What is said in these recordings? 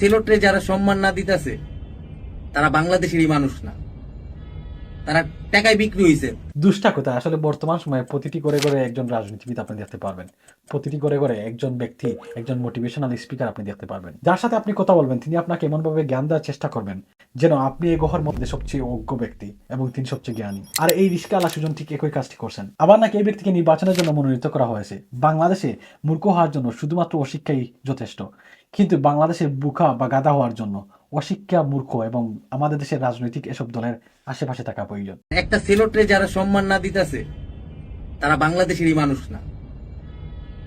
সেলোটরে যারা সম্মান না দিতেছে তারা বাংলাদেশেরই মানুষ না। তারা টাকায় বিক্রি হয়েছে দুষ্টা কোথায়? আসলে বর্তমান সময়ে প্রতিটি করে করে একজন রাজনীতিবিদ আপনি দেখতে পারবেন। প্রতিটি করে করে একজন ব্যক্তি, একজন মোটিভেশনাল স্পিকার আপনি দেখতে পারবেন। যার সাথে আপনি কথা বলবেন, তিনি আপনাকে এমনভাবে জ্ঞান দেওয়ার চেষ্টা করবেন যেন আপনি এই গ্রহের মধ্যে সবচেয়ে অজ্ঞ ব্যক্তি এবং তিনি সবচেয়ে জ্ঞানী। আর এই রিস্কা আলা সুজন ঠিক একই কাজটি করছেন। আবার নাকি এই ব্যক্তিকে নির্বাচনের জন্য মনোনীত করা হয়েছে। বাংলাদেশে মূর্খ হওয়ার জন্য শুধুমাত্র অশিক্ষাই যথেষ্ট। কিন্তু বাংলাদেশে বুকা বা গাদা হওয়ার জন্য অশিক্ষা মূর্খ এবং আমাদের দেশের রাজনৈতিক এসব দলের আশেপাশে থাকা প্রয়োজন। একটা সেলোটরে যারা সম্মান না দিতেছে তারা বাংলাদেশেরই মানুষ না।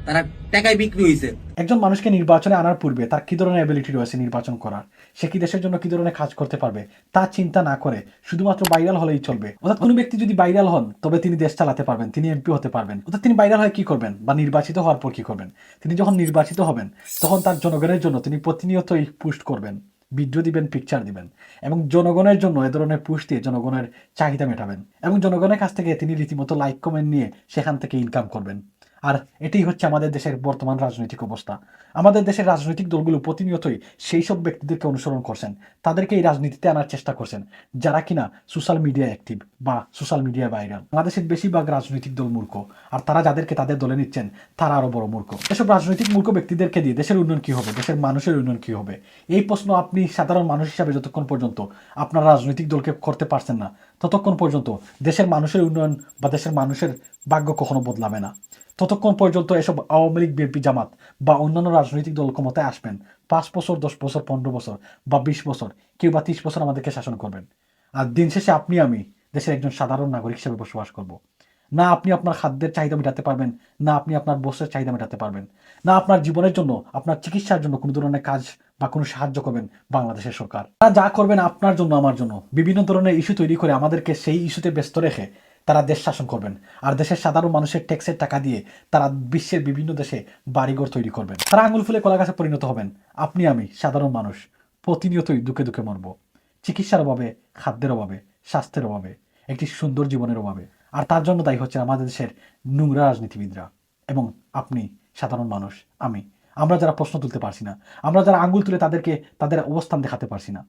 তারা টাকায় বিক্রি হয়েছে একজন মানুষকে নির্বাচনে আনার পূর্বে তার কি ধরনের অ্যাবিলিটি রয়েছে নির্বাচন করার? সে কি দেশের জন্য কি ধরনের কাজ করতে পারবে তা চিন্তা না করে শুধুমাত্র ভাইরাল হলেই চলবে। অর্থাৎ কোনো ব্যক্তি যদি ভাইরাল হন তবে তিনি দেশ চালাতে পারবেন তিনি এমপি হতে পারবেন। অর্থাৎ তিনি ভাইরাল হয়ে কি করবেন বা নির্বাচিত হওয়ার পর কি করবেন? তিনি যখন নির্বাচিত হবেন তখন তার জনগণের জন্য তিনি প্রতিনিয়তই পুস্ট করবেন। ভিডিও দিবেন পিকচার দিবেন। এবং জনগণের জন্য এ ধরনের পুশ দিয়ে জনগণের চাহিদা মেটাবেন। এবং জনগণের কাছ থেকে তিনি রীতিমতো লাইক কমেন্ট নিয়ে সেখান থেকে ইনকাম করবেন। আর এটাই হচ্ছে আমাদের দেশের বর্তমান রাজনৈতিক অবস্থা। আমাদের দেশের রাজনৈতিক দলগুলো প্রতিনিয়তই সেই সব ব্যক্তিদেরকে অনুসরণ করছেন, তাদেরকে এই রাজনীতিতে আনার চেষ্টা করছেন, যারা কিনা সোশ্যাল মিডিয়া অ্যাক্টিভ বা সোশ্যাল মিডিয়া ভাইরাল বাংলাদেশের বেশিরভাগ রাজনৈতিক দল মূর্খ, আর তারা যাদেরকে তাদের দলে নিচ্ছেন, তারা আরও বড় মূর্খ। এসব রাজনৈতিক মূর্খ ব্যক্তিদেরকে দিয়ে দেশের উন্নয়ন কি হবে? দেশের মানুষের উন্নয়ন কি হবে? এই প্রশ্ন আপনি সাধারণ মানুষ হিসাবে যতক্ষণ পর্যন্ত আপনার রাজনৈতিক দলকে করতে পারছেন না ততক্ষণ পর্যন্ত দেশের মানুষের উন্নয়ন বা দেশের মানুষের ভাগ্য কখনো বদলাবে না। ততক্ষণ পর্যন্ত এসব আওয়ামী লীগ, বিএনপি, জামাত বা অন্যান্য রাজনৈতিক দল ক্ষমতায় আসবেন। পাঁচ বছর, দশ বছর, পনেরো বছর বা বিশ বছর, কেউ বা ত্রিশ বছর আমাদেরকে শাসন করবেন। আর দিন শেষে আপনি, আমি দেশের একজন সাধারণ নাগরিক হিসেবে বসবাস করব। না আপনি আপনার খাদ্যের চাহিদা মেটাতে পারবেন, না আপনি আপনার বস্ত্রের চাহিদা মেটাতে পারবেন, না আপনার জীবনের জন্য, আপনার চিকিৎসার জন্য কোনো ধরনের কাজ বা কোনো সাহায্য করবেন বাংলাদেশের সরকার। তারা যা করবেন আপনার জন্য, আমার জন্য। বিভিন্ন ধরনের ইস্যু তৈরি করে আমাদেরকে সেই ইস্যুতে ব্যস্ত রেখে তারা দেশ শাসন করবেন আর দেশের সাধারণ মানুষের ট্যাক্সের টাকা দিয়ে তারা বিশ্বের বিভিন্ন দেশে বাড়িঘর তৈরি করবেন। তারা আঙুল ফুলে কলা গাছে পরিণত হবেন। আপনি, আমি সাধারণ মানুষ, প্রতিনিয়তই দুঃখে দুঃখে মরব। চিকিৎসার অভাবে, খাদ্যের অভাবে, স্বাস্থ্যের অভাবে, একটি সুন্দর জীবনের অভাবে। আর তার জন্য দায়ী হচ্ছে আমাদের দেশের নোংরা রাজনীতিবিদরা এবং আপনি সাধারণ মানুষ, আমি। আমরা যারা প্রশ্ন তুলতে পারছি না, আমরা যারা আঙ্গুল তুলে তাদেরকে, তাদের অবস্থান দেখাতে পারছি না।